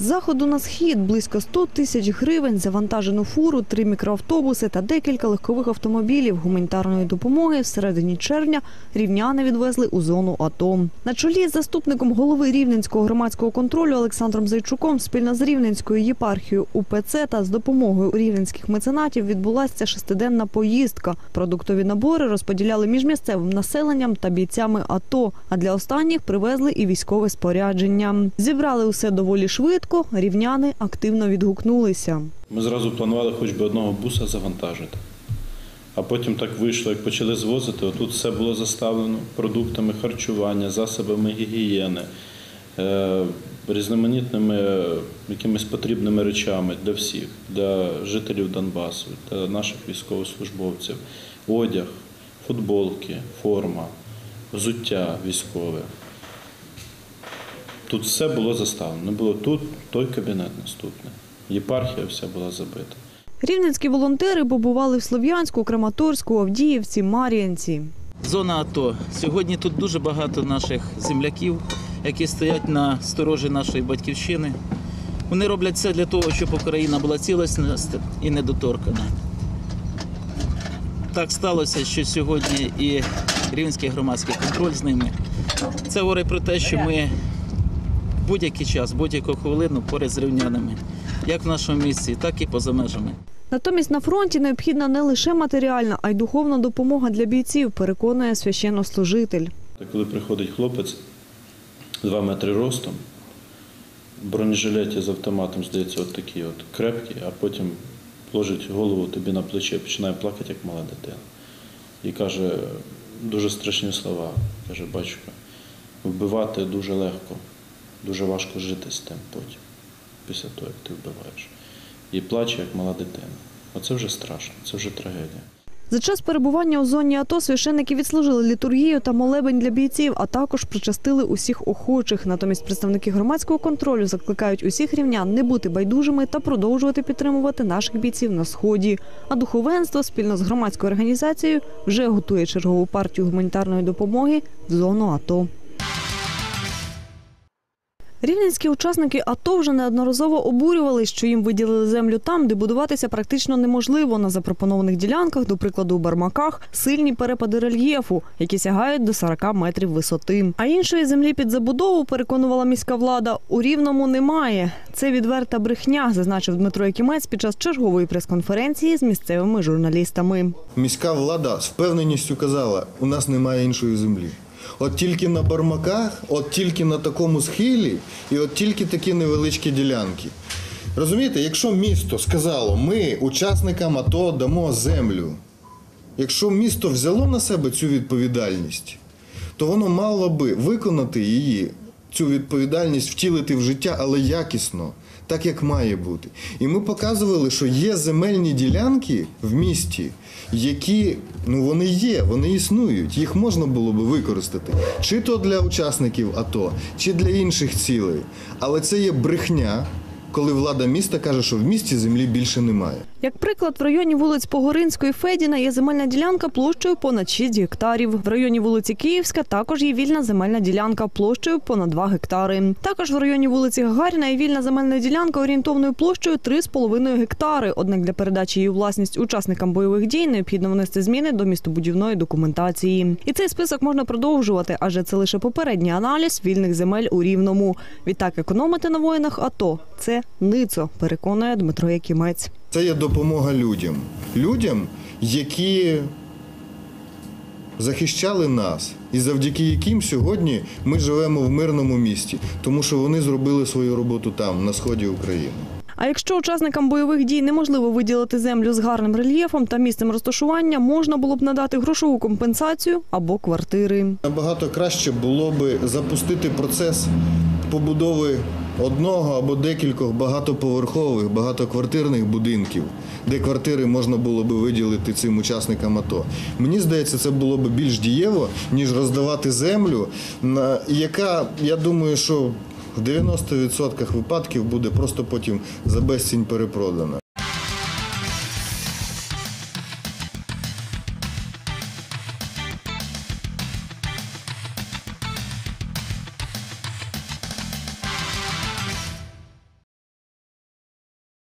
заходу на схід близько 100 тисяч гривень, завантажену фуру, три мікроавтобуси та декілька легкових автомобілів гуманітарної допомоги в середині червня рівняни відвезли у зону АТО. На чолі з заступником голови Рівненського громадського контролю Олександром Зайчуком спільно з Рівненською єпархією УПЦ та з допомогою рівненських меценатів відбулася шестиденна поїздка. Продуктові набори розподіляли між місцевим населенням та бійцями АТО. А для останніх привезли і військове спорядження. Зібрали усе доволі швидко. Рівняни активно відгукнулися. Ми зразу планували хоч би одного буса завантажити. А потім так вийшло, як почали звозити, отут все було заставлено продуктами харчування, засобами гігієни, е, різноманітними е, якимись потрібними речами для всіх, для жителів Донбасу, для наших військовослужбовців, одяг, футболки, форма, взуття військове. Тут все було заставлено. Було тут той кабінет наступний. Єпархія вся була забита. Рівненські волонтери побували в Слов'янську, Краматорську, Авдіївці, Мар'їнці. Зона АТО. Сьогодні тут дуже багато наших земляків, які стоять на сторожі нашої батьківщини. Вони роблять все для того, щоб Україна була цілісна і недоторкана. Так сталося, що сьогодні і Рівненський громадський контроль з ними. Це говорить про те, що ми будь-який час, будь-яку хвилину поряд з рівнянами, як в нашому місті, так і поза межами. Натомість на фронті необхідна не лише матеріальна, а й духовна допомога для бійців, переконує священнослужитель. Коли приходить хлопець 2 метри ростом, бронежилеті з автоматом, здається, от такі от крепкі, а потім ложить голову тобі на плече, і починає плакати, як мала дитина. І каже дуже страшні слова. Каже, батько, вбивати дуже легко, дуже важко жити з тим потім, після того, як ти вбиваєш. І плаче, як мала дитина. Оце вже страшно, це вже трагедія. За час перебування у зоні АТО священники відслужили літургію та молебень для бійців, а також причастили усіх охочих. Натомість представники громадського контролю закликають усіх рівнян не бути байдужими та продовжувати підтримувати наших бійців на сході. А духовенство спільно з громадською організацією вже готує чергову партію гуманітарної допомоги в зону АТО. Рівненські учасники АТО вже неодноразово обурювали, що їм виділили землю там, де будуватися практично неможливо. На запропонованих ділянках, до прикладу, у Бармаках, сильні перепади рельєфу, які сягають до 40 метрів висоти. А іншої землі під забудову, переконувала міська влада, у Рівному немає. Це відверта брехня, зазначив Дмитро Якімець під час чергової прес-конференції з місцевими журналістами. Міська влада з впевненістю казала, у нас немає іншої землі. От тільки на бармаках, от тільки на такому схилі, і от тільки такі невеличкі ділянки. Розумієте, якщо місто сказало, ми учасникам АТО дамо землю, якщо місто взяло на себе цю відповідальність, то воно мало би виконати її, цю відповідальність втілити в життя, але якісно, так як має бути. І ми показували, що є земельні ділянки в місті, які ну вони є, вони існують. Їх можна було би використати чи то для учасників АТО, чи для інших цілей. Але це є брехня, коли влада міста каже, що в місті землі більше немає. Як приклад, в районі вулиць Погоринської Федіна є земельна ділянка площею понад 6 гектарів. В районі вулиці Київська також є вільна земельна ділянка площею понад 2 гектари. Також в районі вулиці Гагаріна є вільна земельна ділянка орієнтовною площею 3,5 гектари. Однак для передачі її власність учасникам бойових дій необхідно внести зміни до містобудівної документації. І цей список можна продовжувати, адже це лише попередній аналіз вільних земель у Рівному. Відтак економити на воїнах АТО – це ницо, переконує Дмитро Якімець. Це є допомога людям. Людям, які захищали нас, і завдяки яким сьогодні ми живемо в мирному місті, тому що вони зробили свою роботу там, на сході України. А якщо учасникам бойових дій неможливо виділити землю з гарним рельєфом та місцем розташування, можна було б надати грошову компенсацію або квартири. Набагато краще було би запустити процес побудови одного або декількох багатоповерхових, багатоквартирних будинків, де квартири можна було би виділити цим учасникам АТО. Мені здається, це було б більш дієво, ніж роздавати землю, яка, я думаю, що в 90% випадків буде просто потім за безцінь перепродана.